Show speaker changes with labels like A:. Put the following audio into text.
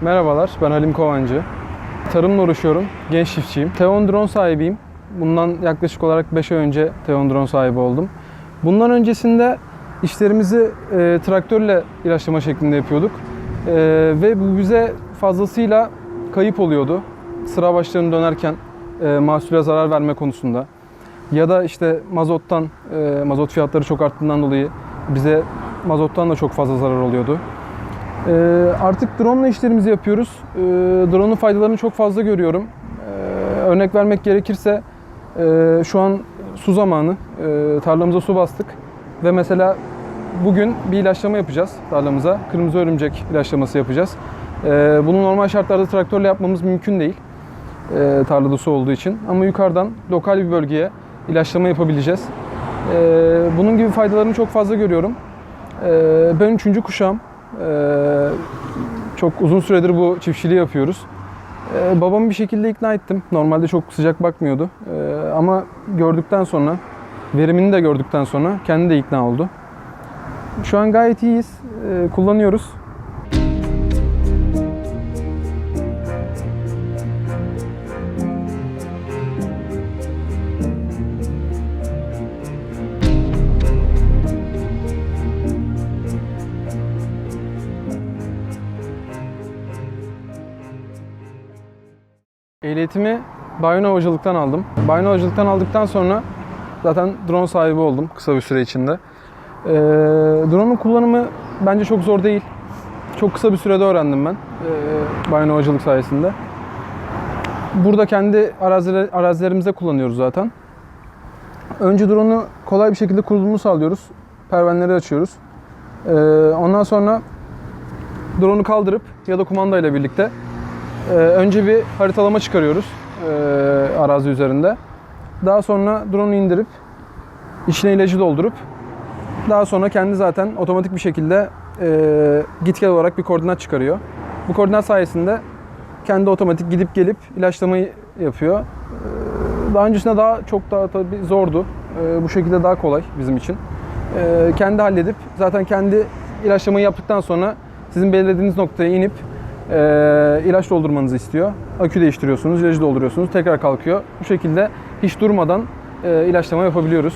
A: Merhabalar, ben Halim Kovancı. Tarımla uğraşıyorum, genç çiftçiyim. Teon Drone sahibiyim. Bundan yaklaşık olarak 5 ay önce Teon Drone sahibi oldum. Bundan öncesinde işlerimizi e, traktörle ilaçlama şeklinde yapıyorduk. E, ve bu bize fazlasıyla kayıp oluyordu. Sıra başlarını dönerken e, mahsule zarar verme konusunda. Ya da işte mazottan, e, mazot fiyatları çok arttığından dolayı bize mazottan da çok fazla zarar oluyordu. Ee, artık drone ile işlerimizi yapıyoruz. Ee, drone'un faydalarını çok fazla görüyorum. Ee, örnek vermek gerekirse e, şu an su zamanı. Ee, tarlamıza su bastık ve mesela bugün bir ilaçlama yapacağız tarlamıza. Kırmızı örümcek ilaçlaması yapacağız. Ee, bunu normal şartlarda traktörle yapmamız mümkün değil. Ee, tarlada su olduğu için. Ama yukarıdan lokal bir bölgeye ilaçlama yapabileceğiz. Ee, bunun gibi faydalarını çok fazla görüyorum. Ee, ben üçüncü kuşağım. Ee, çok uzun süredir bu çiftçiliği yapıyoruz. Ee, babamı bir şekilde ikna ettim. Normalde çok sıcak bakmıyordu. Ee, ama gördükten sonra, verimini de gördükten sonra kendi de ikna oldu. Şu an gayet iyiyiz. Ee, kullanıyoruz. Ehliyetimi Bayona Havacılık'tan aldım. Bayona Havacılık'tan aldıktan sonra zaten drone sahibi oldum kısa bir süre içinde. Ee, drone'un kullanımı bence çok zor değil. Çok kısa bir sürede öğrendim ben ee, Bayona Havacılık sayesinde. Burada kendi araziler, arazilerimizde kullanıyoruz zaten. Önce drone'u kolay bir şekilde kurulumunu sağlıyoruz. Pervaneleri açıyoruz. Ee, ondan sonra drone'u kaldırıp ya da kumandayla birlikte ee, önce bir haritalama çıkarıyoruz ee, arazi üzerinde. Daha sonra drone'u indirip içine ilacı doldurup daha sonra kendi zaten otomatik bir şekilde e, git gel olarak bir koordinat çıkarıyor. Bu koordinat sayesinde kendi otomatik gidip gelip ilaçlamayı yapıyor. Ee, Daha öncesinde daha çok daha tabii zordu. Ee, Bu şekilde daha kolay bizim için. Ee, Kendi halledip zaten kendi ilaçlamayı yaptıktan sonra sizin belirlediğiniz noktaya inip e, ilaç doldurmanızı istiyor. Akü değiştiriyorsunuz, ilacı dolduruyorsunuz, tekrar kalkıyor. Bu şekilde hiç durmadan e, ilaçlama yapabiliyoruz.